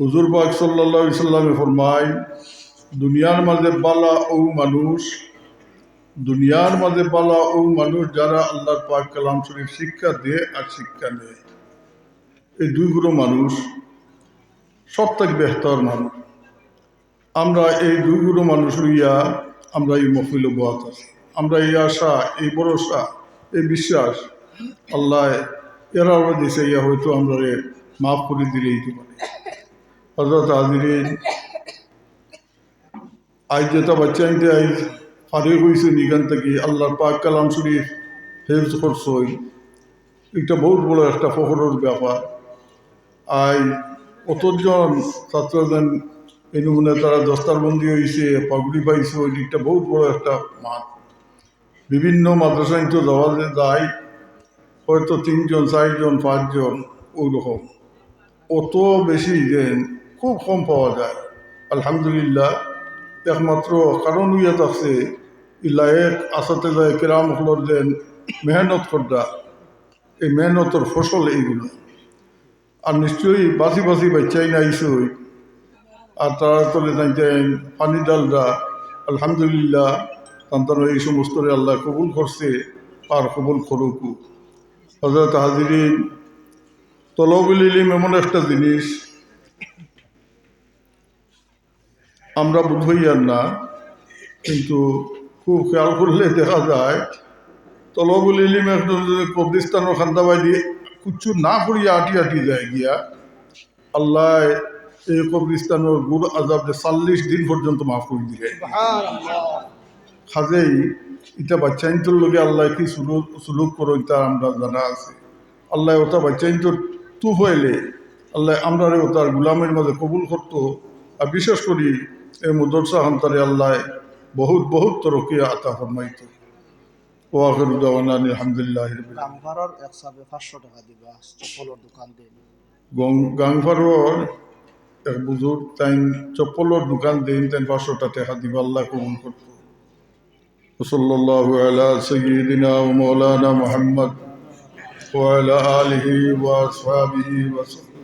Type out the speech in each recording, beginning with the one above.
হুজুর পাক সাল্লাহ সাল্লামে ফরমায়, দুনিয়ার মাঝে বালা ও মানুষ, দুনিয়ার মাঝে বালা ও মানুষ যারা আল্লাহর পাক কালাম শরীফ শিক্ষা দেয় আর শিক্ষা নেয়। এই দুইগুলো মানুষ সব থেকে বেহতর মানুষ। আমরা এই দুইগুলো মানুষ লইয়া আমরা এই মফিল বাত আছি। আমরা এই আশা, এই ভরসা, এই বিশ্বাস আল্লাহ এরা দিছে, ইয়া হয়তো আমরা মাফ করে দিলে দিতে পারে। হজরত হাজিরিন আজ যেটা বাচ্চা আনতে আজ ফারে হয়েছে নিগান থেকে, আল্লাহর পাক কালাম শরীফ হেফজ করছই। এটা বহুত বড় একটা ফখরের ব্যাপার। আই অতজন ছাত্রজন এই নমুনে তারা দস্তার বন্দি হয়েছে পাগড়ি পাইছে, ওই দিকটা বহুত বড় একটা মাঠ। বিভিন্ন মাদ্রাসায় তো যাওয়া যায়, হয়তো তিনজন, চারজন, পাঁচজন, ওই রকম। অত বেশি যে খুব কম পাওয়া যায়। আলহামদুলিল্লাহ, একমাত্র কারণ ইয়াত আছে ইলায়েক আসাতে যায় কেরাম হলর যেন মেহনত করদা এই মেহনতর ফসল এইগুলো। আর নিশ্চয়ই বাসি বাসি বাচ্চাই নাইছই আর তারা তলে যাইতেন পানি ডালরা আলহামদুলিল্লাহ তান্তার এই সমস্ত আল্লাহ কবুল করছে, আর কবুল করুকু। হজরত হাজিরিন তলবুল ইলিম এমন একটা জিনিস আমরা বোধই আর না কিন্তু খুব খেয়াল করলে দেখা যায় তলবুল ইলিম একজন যদি কবরিস্তানের খান্দাবাই দিয়ে কুচ্ছু না করিয়া আটি আটি যায় গিয়া আল্লাহ এই কবরিস্তানের গুড় আজাব চাল্লিশ দিন পর্যন্ত মাফ করে দিলে খাজেই এটা বাচ্চাইন্তর লগে আল্লাহ কি সুলুক সুলুক করো এটা আমরা জানা আছে। আল্লাহ ওটা বাচ্চাইন্তর তু হইলে আল্লাহ আমরা ওটার গুলামের মাঝে কবুল করতো। আর বিশেষ করি এই মুদরসা হান্তারে আল্লাহ বহুত বহুত তরকি আতা ফরমাইতো ওয়াখির দাওয়ানা আলহামদুলিল্লাহ গামঘৰৰ এক চাবে পাঁচশ টকা দিবা চপ্পলৰ দোকান দিম গাংফারোর এক বুজুর্গ তাই চপ্পলের দোকান দিন তাই পাঁচশোটা টাকা দিব আল্লাহ কবুল করতো وصلى الله على سيدنا ومولانا محمد وعلى آله وأصحابه وسلم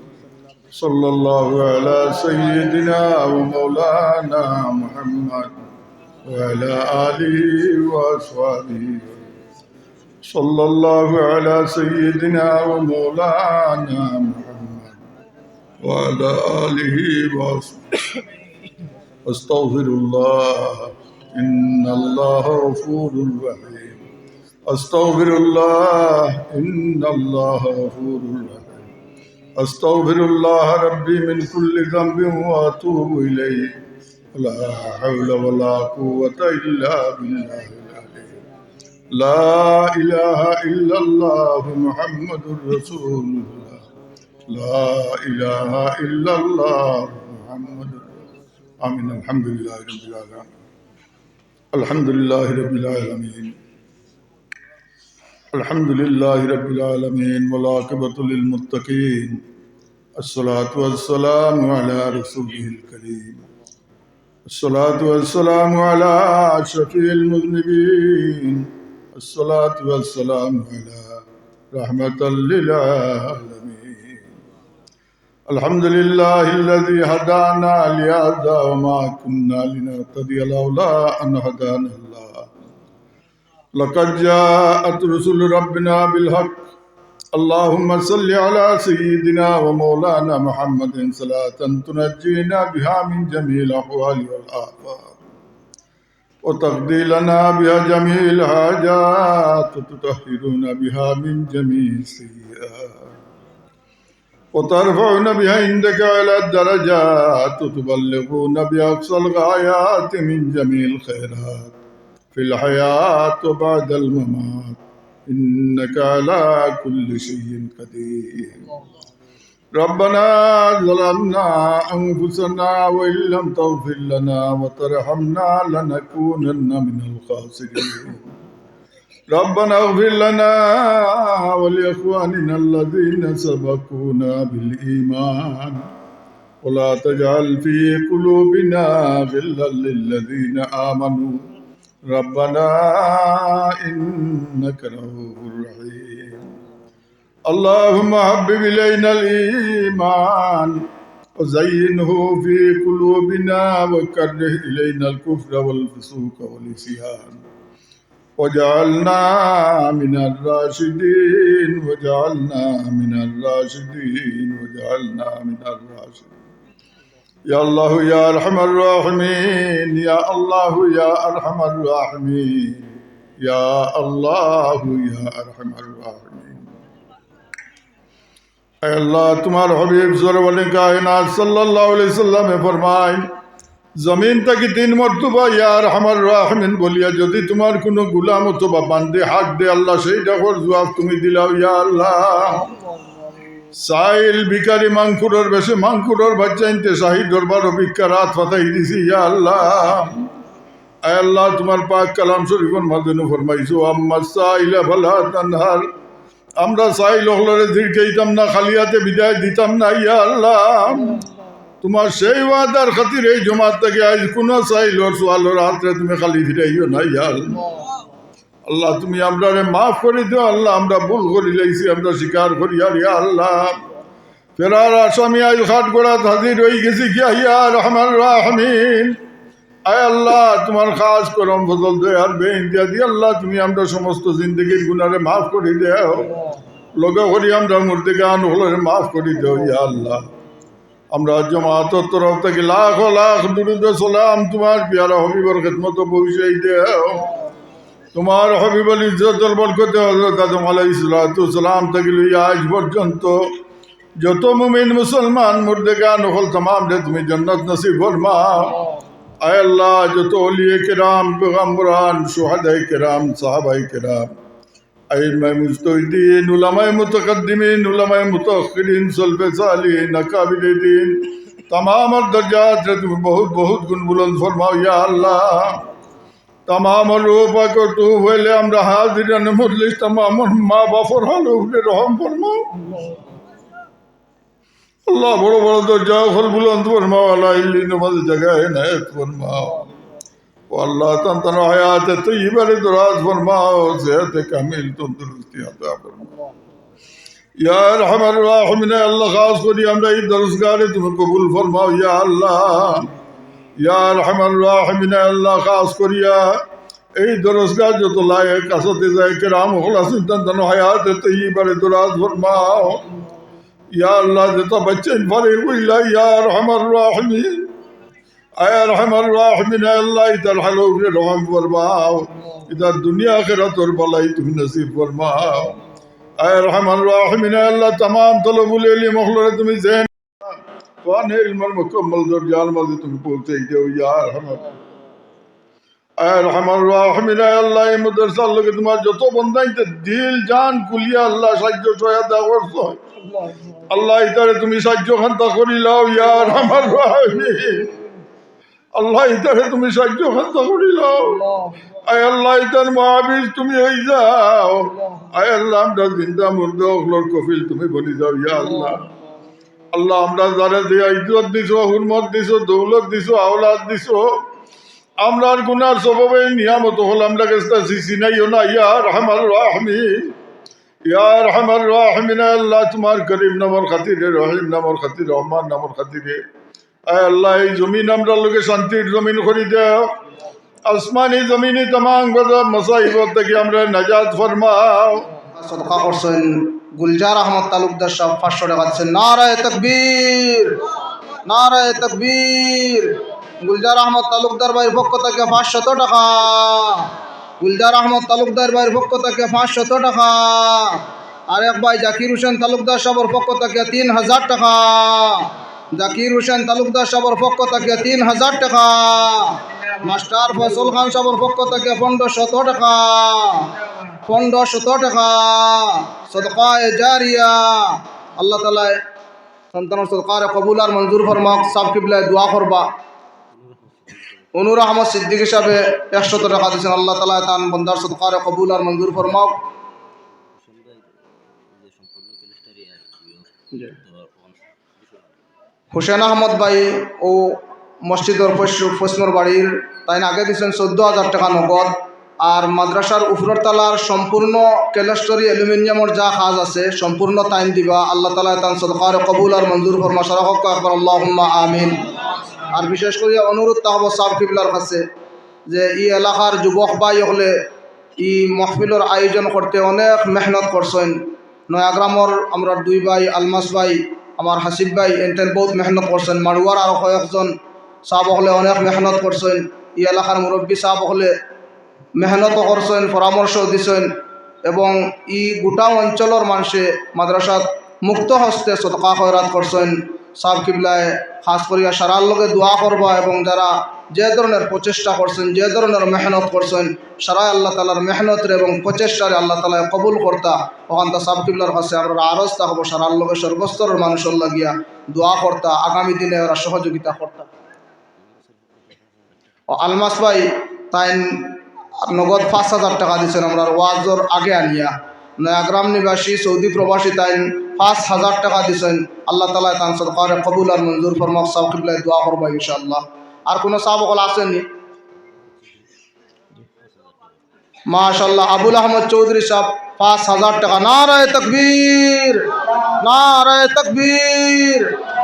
صلى الله على سيدنا ومولانا محمد وعلى آله وأصحابه. صلى الله على سيدنا ومولانا محمد وعلى آله وصحبه أستغفر الله. إن الله غفور رحيم. أستغفر الله. إن الله غفور رحيم. أستغفر الله ربي من كل ذنب وأتوب إليه. لا حول ولا قوة إلا بالله لا إله إلا الله محمد رسول الله. لا إله إلا الله محمد. آمين. الحمد لله رب العالمين. الحمد لله رب العالمين. الحمد لله رب العالمين والعاقبة للمتقين. الصلاة والسلام على رسوله الكريم. الصلاة والسلام على أشرف المذنبين. الصلاة والسلام على رحمة للعالمين. الحمد لله الذي هدانا لهذا وما كنا لنهتدي لولا أن هدانا الله لقد جاءت رسل ربنا بالحق اللهم صل على سيدنا ومولانا محمد صلاة تنجينا بها من جميع الأحوال والآفات وتقضي لنا بها جميع الحاجات وتطهرنا بها من جميع السيئات وترفعون بها عندك على الدرجات وتبلغون بها أقصى الغايات من جميع الخيرات في الحياة وبعد الممات. إنك على كل شيء قدير. ربنا ظلمنا أنفسنا وإن لم تغفر لنا وترحمنا لنكونن من الخاسرين. ربنا اغفر لنا ولإخواننا الذين سبقونا بالإيمان. ولا تجعل في قلوبنا غلا للذين آمنوا. ربنا إنك رؤوف رحيم. اللهم حبب إلينا الإيمان وزينه في قلوبنا وكره إلينا الكفر والفسوق والعصيان وجعلنا من الراشدين وجعلنا من الراشدين وجعلنا من الراشدين. يا الله يا أرحم الراحمين يا الله يا أرحم الراحمين يا الله يا أرحم الراحمين اے اللہ تمہار حبیب ضرور کائنات صلی اللہ علیہ وسلم فرمائیں জমিনটাকে তিন মর্তবা ইয়ার আমার রাহমিন বলিয়া যদি তোমার কোনো গুলাম অথবা বান্দে হাক দে আল্লাহ সেইটা জবাব তুমি দিলাও ইয়া আল্লাহ সাইল ভিকারি মাংকুরের বেশে, মাংকুরের বাচ্চা ইনতে শাহী দরবার অভিজ্ঞা রাত ফাতাই দিছি, ইয়া আল্লাহ। আয় আল্লাহ, তোমার পাক কালাম শরীফের মাধ্যমে ফরমাইছো? আম্মা সাইলা ফালা তানহার। আমরা সাইল হলরে দীর্ঘাইতাম না খালিয়াতে বিদায় দিতাম না, ইয়া আল্লাহ। তোমার সেই ওয়াদার খাতির এই জমাত থেকে আজ কোন সাইলর সোয়ালোর হাতে তুমি খালি ফিরাইও না, ইয়া আল্লাহ। আল্লাহ, তুমি আমরা মাফ করে দিও, আল্লাহ, আমরা ভুল করি লাইছি আমরা স্বীকার করি, আর ইয়া আল্লাহ। ফেরার আসামি আজ খাট গোড়া হাজির হয়ে গেছি কি ইয়া রহমান রাহমিন। আয় আল্লাহ, তোমার খাস করম দে আর বে ইন্দিয়া দি, আল্লাহ, তুমি আমরা সমস্ত জিন্দগির গুনারে মাফ করে দেও। লগা করি আমরা মুর্দে গান হলে মাফ করে দেও, ইয়া আল্লাহ। আমরা জমাতর তরফ থেকে লাখ লাখ দুরুদ সালাম তোমার পিয়ারা হবিবর খেদমত পৌঁছাই দেও। তোমার হবিবল ইজ্জতুল বরকতে হজরত আদম আলাইসালাম থেকে লইয়া আজ পর্যন্ত যত মুমিন মুসলমান মুর্দেগান হল তমাম রে তুমি জন্নত নসিব ফরমা আয় আল্লাহ, যত অলিয়ে কেরাম পেগম্বরান সোহাদাই কেরাম সাহাবাই কেরাম, আইমায় মুস্তইদিন উলামায় মুতকদ্দিমিন, উলামায় মুতখিরিন, সলফে সালিন আকাবিদিন তমাম দরজাত বহুত বহুত গুণ বুলন্দ ফরমাও, ইয়া আল্লাহ। तमाम लोग को तू वेले हमरा हाजिर ने मुजलिस तमाम माँ बापर हाल उठे रहम फरमाओ अल्लाह बड़ो बड़ो तो जाओ फल बुलंद फरमाओ अल्लाह इल्ली नमाज जगह है नहत फरमाओ अल्लाह तन तन हयात तय्यबा ने दराज फरमाओ सेहत कामिल तंदुरुस्ती अता फरमाओ या रहमर राहिम ने अल्लाह खास को दी हमरा इस दरसगाह ने तुम्हें कबूल फरमाओ या अल्लाह ইয়া রহমান রাহমিন আল্লাহ খাস করিয়া এই দরজগার যত লায়ক কাছতে যায় কেরাম হল আসিন তন হায়াত তৈবারে দরাজ ফরমাও ইয়া আল্লাহ যত বাচ্চা ফারে কইলা ইয়া রহমান রাহমিন আয়া রহমান রাহমিন আল্লাহ ইতার হালো রহম ফরমাও ইতার দুনিয়া আখিরাতর বালাই তুমি নসিব ফরমাও আয় রহমান রাহমিন আল্লাহ तमाम তলবুল ইলম মখলরে তুমি জেন দরজার মাঝে তুমি পৌঁছে দেও ইয়া রহমান আয় রহমান রাহমিন আল্লাহ মাদ্রাসার লগে তোমার যত বন্দাইতে দিল জান কুলিয়া আল্লাহ সাহায্য সহায়তা করছ আল্লাহ ইতারে তুমি সাহায্য খান্তা করিলাও ইয়া রহমান রাহমিন আল্লাহ ইতারে তুমি সাহায্য খান্তা করিলাও আয় আল্লাহ ইতার মহাবীর তুমি হয়ে যাও আয় আল্লাহ আমরা জিন্দা মুর্দ কফিল তুমি বলি যাও ইয়া আল্লাহ আল্লাহ, আমরা যারা যে ইজ্জত দিছো, হুরমত দিছো, দৌলত দিছো, আওলাদ দিছো আমরার গুনার স্বভাবে নিয়ামত হল, আমরা কাছে নাই না। ইয়া রহমান রাহমিন, ইয়া রহমান রাহমিন আল্লাহ, তোমার করিম নামর খাতিরে, রহিম নামর খাতিরে, রহমান নামর খাতিরে। আয় আল্লাহ, এই জমিন আমরা লোকে শান্তির জমিন করে দেও। আসমানি জমিনি তমাম গজব মসাইবত থেকে আমরা নাজাত ফরমাও। সদকা করছেন গুলজার আহমদ তালুকদার সব পাঁচশো টাকা দিচ্ছেন। নারায় তকবীর নারায় তকবীর। গুলজার আহমদ তালুকদার ভাইয়ের পক্ষ থেকে পাঁচশত টাকা। গুলজার আহমদ তালুকদার ভাইয়ের পক্ষ থেকে পাঁচশত টাকা। আরেক ভাই জাকির হোসেন তালুকদার সাহেবের পক্ষ থেকে তিন হাজার টাকা। জাকির হোসেন তালুকদার সাহেবের পক্ষ থেকে তিন হাজার টাকা। মাস্টার ফয়সল খান সাহেবের পক্ষ থেকে পনেরোশত টাকা। পনেরোশত টাকা। সদকায় জারিয়া। আল্লাহ তালায় সন্তানের সদকারে কবুল আর মঞ্জুর ফরমাক, সাব কিবলায় দোয়া করবা। অনুর আহমদ সিদ্দিক হিসাবে একশত টাকা দিয়েছেন। আল্লাহ তালা তান বন্দার সদকারে কবুল আর মঞ্জুর ফরমাক। হুসেন আহমদ ভাই ও মসজিদের পশ্চিমর বাড়ির, তাই আগে দিয়েছেন চোদ্দ হাজার টাকা নগদ। আর মাদ্রাসার উপরের তালার সম্পূর্ণ কেলেস্টরি অ্যালুমিনিয়ামের যা কাজ আছে, সম্পূর্ণ টাইম দিবা। আল্লাহ তালা তান সদকার কবুল আর মঞ্জুর ফরমা। সারাহক আমিন আর বিশেষ করে অনুরোধ তাহব সাহ কিবলার কাছে যে ই এলাকার যুবক বাই হলে ই মহফিলের আয়োজন করতে অনেক মেহনত করছেন। নয়াগ্রামর আমরা দুই ভাই, আলমাস ভাই, আমার হাসিব ভাই এনতেন বহুত মেহনত করছেন। মাড়ুয়ার আরও কয়েকজন সাহ হলে অনেক মেহনত করছেন। ই এলাকার মুরব্বী সাহ হলে মেহনত করছেন, পরামর্শ দিছেন এবং ই গোটা অঞ্চলের মানুষে মাদ্রাসাত মুক্ত হস্তে সদকা খয়রাত করছেন। সাব কিবলায় খাস করিয়া সারার লগে দোয়া করবা এবং যারা যে ধরনের প্রচেষ্টা করছেন যে ধরনের মেহনত করছেন সারাই আল্লাহ তালার মেহনতের এবং প্রচেষ্টারে আল্লাহ তালায় কবুল করতা ওখান তা সাব কিবলার কাছে আমরা আরজ থাকব সারার লগে সর্বস্তরের মানুষের লাগিয়া দোয়া করতা আগামী দিনে ওরা সহযোগিতা করতা ও আলমাস ভাই তাই নগদ পাঁচ হাজার টাকা দিচ্ছেন আমরা ওয়াজর আগে আনিয়া। নয়াগ্রাম নিবাসী, সৌদি প্রবাসী তাই পাঁচ হাজার টাকা দিচ্ছেন আল্লাহ তালা তান সরকার কবুল আর মঞ্জুর ফরমক সাহকিবলাই দোয়া করব ইনশাআল্লাহ। আর কোনো সাহবকল আসেনি মাশাল্লাহ আবুল আহমদ চৌধুরী সাহেব পাঁচ হাজার টাকা। নারায় তকবীর নারায় তকবীর।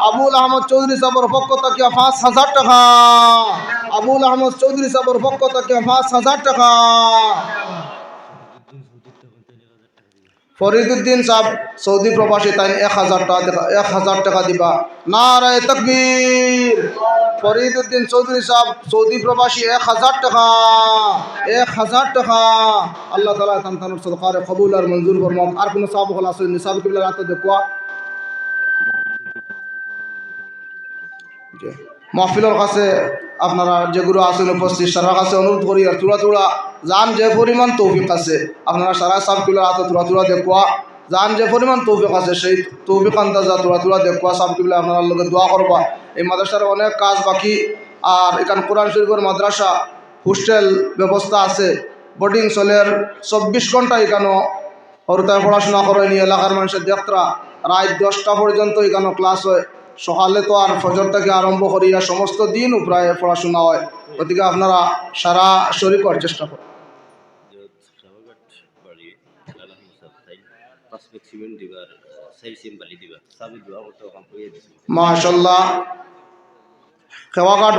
আবুল আহমদ চৌধুরী সাহেবের পক্ষ থেকে পাঁচ হাজার টাকা। আবুল আহমদ চৌধুরী সাহেবের পক্ষ থেকে পাঁচ হাজার টাকা। ফরিদুদ্দিন সাহেব, সৌদি প্রবাসী, তাই এক হাজার টাকা এক হাজার টাকা দিবা। নারায় তকবীর। ফরিদুদ্দিন চৌধুরী সাহেব, সৌদি প্রবাসী, এক হাজার টাকা, এক হাজার টাকা। আল্লাহ তালা তান তানুর সরকার কবুল আর মঞ্জুর ফরমাম আর কোনো সাহেব হল আছে, নিসাব কিবলার হাতে দেখুয়া। মাহফিলের কাছে আপনারা যেগুলো আছেন উপস্থিত সারা কাছে অনুরোধ করি, আর তুলা তুলা, যান যে পরিমাণ তৌফিক আছে, আপনারা সারা সাবকিলার হাতে তুলা তুলা দেখুয়া, যান যে পরিমাণ তৌফিক আছে, সেই তৌফিক আন্দাজা তুলা তুলা দেখুয়া সাবকিলা আপনার লগে দোয়া করবা। এই মাদ্রাসার অনেক কাজ বাকি, আর এখানে কোরআন শরীফের মাদ্রাসা, হোস্টেল ব্যবস্থা আছে বোর্ডিং চলের চব্বিশ ঘণ্টা এখানেও সরুতায় পড়াশোনা করেনি এলাকার মানুষের দেখতরা, রাত দশটা পর্যন্ত এখানে ক্লাস হয়। সকালে তো আর ফজর থেকে আরম্ভ করিয়া সমস্ত দিন প্রায় পড়াশোনা হয়। গতিকে আপনারা সারা শরীর করার চেষ্টা করেন।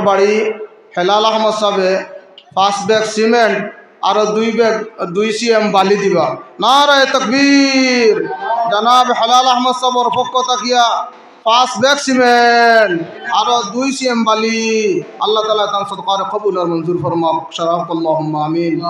বাড়ি পাঁচ সিমেন্ট দুই দুই বালি দিবা। তকবীর। জানাব হেলাল আহমদ সাহেবর পক্ষ তাকিয়া পাঁচ ব্যাগ সিমেন্ট আরও দুই সিএম বালি। আল্লাহ তালা তান সদকার কবুল আর মঞ্জুর ফরমা শরাফ আল্লাহ আমিন।